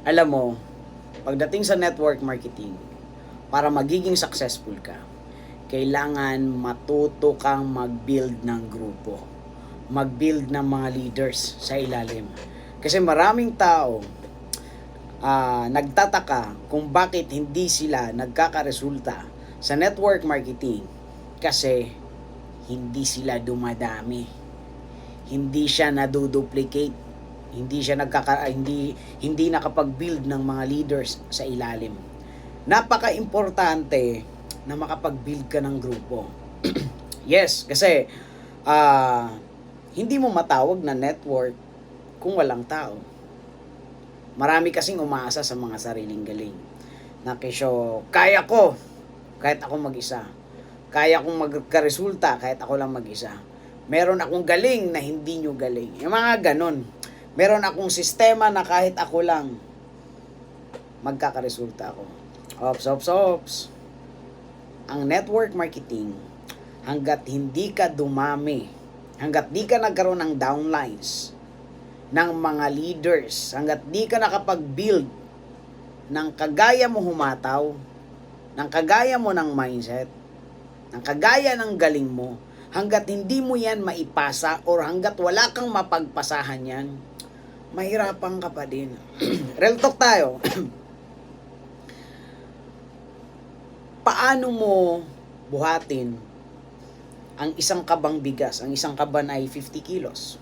alam mo, pagdating sa network marketing, para magiging successful ka, kailangan matuto kang mag-build ng grupo. Mag-build ng mga leaders sa ilalim. Kasi maraming tao ah, nagtataka kung bakit hindi sila nagkakaresulta sa network marketing kasi hindi sila dumadami. Hindi siya naduduplicate. Hindi siya nagkaka ah, hindi hindi nakapag-build ng mga leaders sa ilalim. Napaka-importante na makapag-build ka ng grupo. yes, kasi ah hindi mo matawag na network kung walang tao. Marami kasing umaasa sa mga sariling galing. Na kesyo, kaya ko, kahit ako mag-isa. Kaya kong magkaresulta kahit ako lang mag-isa. Meron akong galing na hindi nyo galing. Yung mga ganon. Meron akong sistema na kahit ako lang, magkakaresulta ako. Ops, ops, ops. Ang network marketing, hanggat hindi ka dumami, hanggat di ka nagkaroon ng downlines, ng mga leaders, hanggat di ka nakapag-build ng kagaya mo humataw, ng kagaya mo ng mindset, ng kagaya ng galing mo, hanggat hindi mo yan maipasa or hanggat wala kang mapagpasahan yan, mahirapan ka pa din. Real talk tayo. Paano mo buhatin ang isang kabang bigas? Ang isang kaban ay 50 kilos.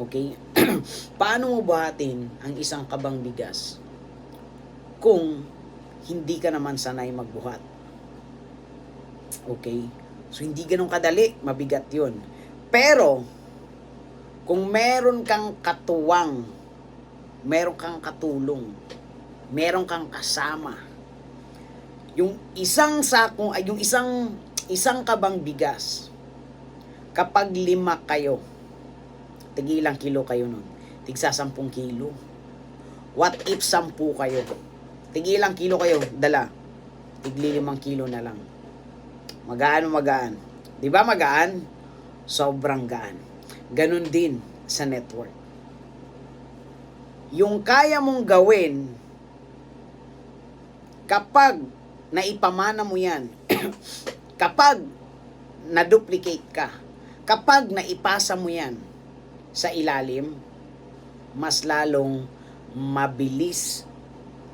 Okay? Paano mo buhatin ang isang kabang bigas kung hindi ka naman sanay magbuhat? Okay? So, hindi ganun kadali. Mabigat yun. Pero, kung meron kang katuwang, meron kang katulong, meron kang kasama, yung isang sakong, ay yung isang, isang kabang bigas, kapag lima kayo, tigilang kilo kayo nun, tigsa sampung kilo. What if sampu kayo? Tigilang kilo kayo, dala, tigli limang kilo na lang. Magaan magaan? Di ba magaan? Sobrang gaan. Ganon din sa network. Yung kaya mong gawin, kapag naipamana mo yan, kapag na-duplicate ka, kapag naipasa mo yan sa ilalim, mas lalong mabilis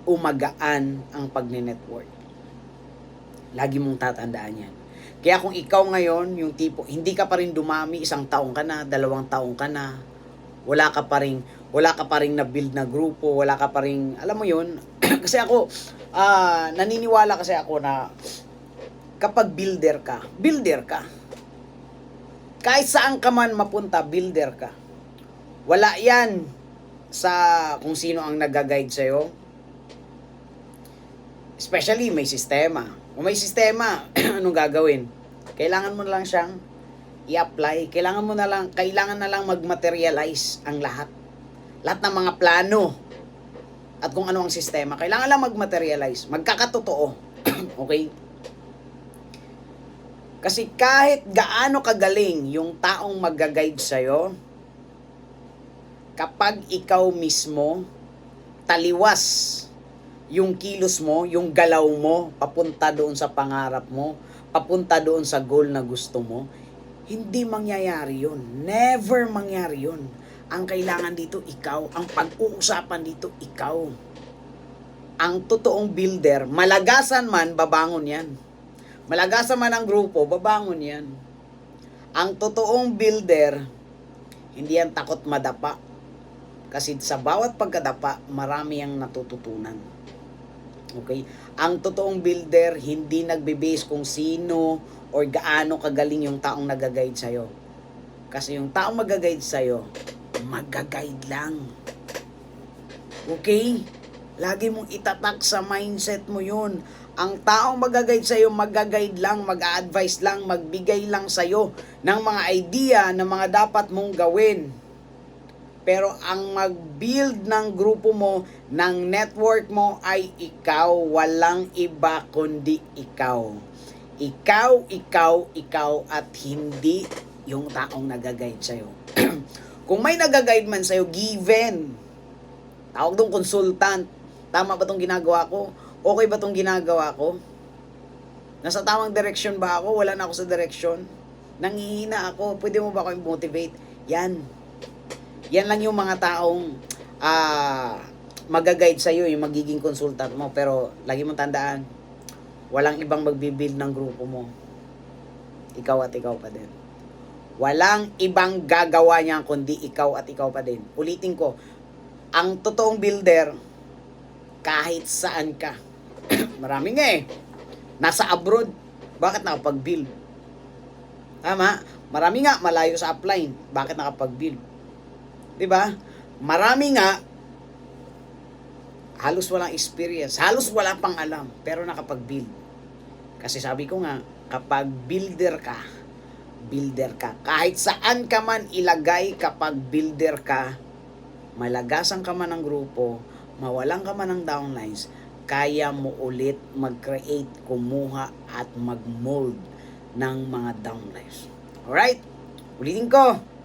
umagaan ang pagne-network. Lagi mong tatandaan yan. Kaya kung ikaw ngayon, yung tipo, hindi ka pa rin dumami, isang taong ka na, dalawang taong ka na, wala ka pa rin, wala ka pa rin na-build na grupo, wala ka pa rin, alam mo yun, kasi ako, ah, naniniwala kasi ako na kapag builder ka, builder ka. Kahit saan ka man mapunta, builder ka. Wala yan sa kung sino ang nag-guide sa'yo. Especially may sistema. Kung may sistema, anong gagawin? Kailangan mo na lang siyang i-apply. Kailangan mo na lang, kailangan na lang mag-materialize ang lahat. Lahat ng mga plano at kung ano ang sistema. Kailangan lang mag-materialize. Magkakatotoo. okay? Kasi kahit gaano kagaling yung taong mag-guide sa'yo, kapag ikaw mismo taliwas yung kilos mo, yung galaw mo, papunta doon sa pangarap mo, papunta doon sa goal na gusto mo, hindi mangyayari yun. Never mangyari yun. Ang kailangan dito, ikaw. Ang pag-uusapan dito, ikaw. Ang totoong builder, malagasan man, babangon yan. Malagasan man ang grupo, babangon yan. Ang totoong builder, hindi yan takot madapa. Kasi sa bawat pagkadapa, marami ang natututunan. Okay? Ang totoong builder, hindi nagbe-base kung sino or gaano kagaling yung taong nag-guide sa'yo. Kasi yung taong mag-guide sa'yo, mag-guide lang. Okay? Lagi mong itatak sa mindset mo yun. Ang taong mag-guide sa'yo, mag-guide lang, mag-advise lang, magbigay lang sa'yo ng mga idea na mga dapat mong gawin. Pero ang mag-build ng grupo mo, ng network mo ay ikaw, walang iba kundi ikaw. Ikaw, ikaw, ikaw at hindi yung taong nag-guide sa'yo. Kung may nag-guide man sa'yo, given. Tawag doon consultant. Tama ba tong ginagawa ko? Okay ba tong ginagawa ko? Nasa tamang direction ba ako? Wala na ako sa direction. Nangihina ako. Pwede mo ba ako motivate? Yan. Yan lang yung mga taong ah magaguide sa'yo, yung magiging consultant mo. Pero lagi mong tandaan, walang ibang magbibuild ng grupo mo. Ikaw at ikaw pa din. Walang ibang gagawa niyan kundi ikaw at ikaw pa din. Ulitin ko, ang totoong builder, kahit saan ka. Marami nga eh. Nasa abroad, bakit nakapag-build? Tama? Marami nga malayo sa upline, bakit nakapag-build? 'Di ba? Marami nga halos walang experience, halos wala pang alam, pero nakapag-build. Kasi sabi ko nga, kapag builder ka, builder ka. Kahit saan ka man ilagay kapag builder ka, malagasan ka man ng grupo, mawalan ka man ng downlines, kaya mo ulit mag-create, kumuha at mag-mold ng mga downlines. Alright? Ulitin ko.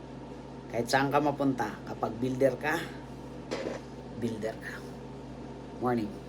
Kahit saan ka mapunta, kapag builder ka, builder ka. Morning.